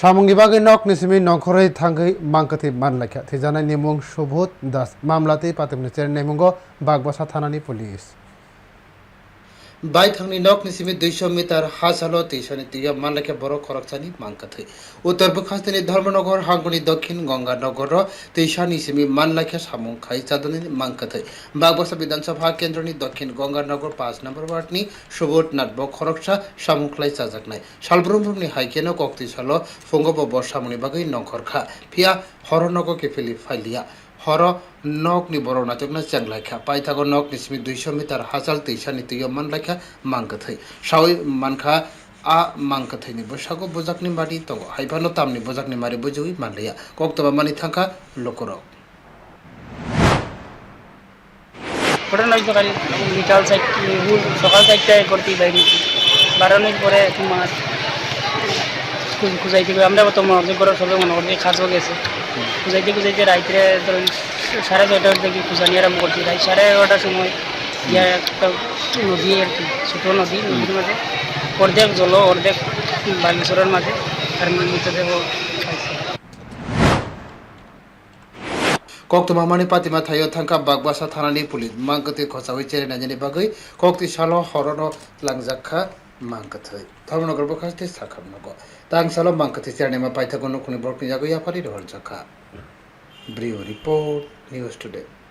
সামঙ্গীবাগে নক নিসিমি নখরাই থাঙ্গি মাংকাতি মানলাখা থিজানাই নিমুং সুবোধ দাস। মামলাতে পাতিমনি চের নেমুঙ্গ বাগবাসা থানানি পুলিশ। पुलिस बाइथांनि नक निसिमि दुइस' मिटार हा सालो तिसनि तिगा मानलाखे बर' खरकसानि मांकाथै उत्तर बखास्तिनि धर्मनगर हांगुनि दक्षिण गंगानगर तिसानि सिमि मानलाखे सामुं खाइ चादनि मांकाथै बागबासा विधानसभा केन्द्रनि दक्षिण गंगानगर पाँच नम्बर वार्डनि सुबोध नाथ ब खरकसा सामुंख्लाय चाजाकनाय सालब्रुमब्रुमनि हाइकेनो कक्ति सालो फुंगब ब सामुनि बागै नंखरखा फिया हरनग केफेलि फाइलिया হর নক নি বড় নাচকনা চ্যাং লাইখা পাইথাগো নক নিসমি দুইশো মিটার হাজাল তেইশা নি তুইয় মান লাইখা মাংকাথৈ সাউই মানখা আ মাংকাথৈনি বৈশাগো বোজাকনি মারি তঙ্গ হাইফানো তামনি বোজাকনি মারি বুঝুই মানলাইয়া কক্তবা মানি থাকা লোকরক ঘটনা হইতে পারে বিকাল চারটি সকাল চারটায় করতে বাইরে। বারোনির পরে তোমার খুঁজাইতে আমরা তো মনে হচ্ছে ঘরের সবাই মনে করছি খাসও গেছে খুঁজাইতে খুঁজাইতে রাত্রে ধরুন সাড়ে ছয়টার দিকে খুঁজানি আরম্ভ করছি রাই সাড়ে এগারোটার সময় ইয়া একটা নদী আর কি, ছোটো নদী নদীর মাঝে অর্ধেক জল অর্ধেক বালেশ্বরের মাঝে তার মৃতদেহ কক্ত মামানি পাতিমা থাই থাঙ্কা বাগবাসা থানানি পুলিশ মাংগতি খসা হইছে নাজানি বাগৈ। কক্তি সালো হরণ লাংজাক্ষা चेरे नाजनि बागै कक्ति सालो हरनो लांजाखा मांकथै धर्मनगर बखास्ते साखामनगो तां सालो मांकथै चेरनेमा पाइथागो नखुनि बरकनि जागै आफारि रहल जाखा ब्रिउ रिपोर्ट निउज टुडे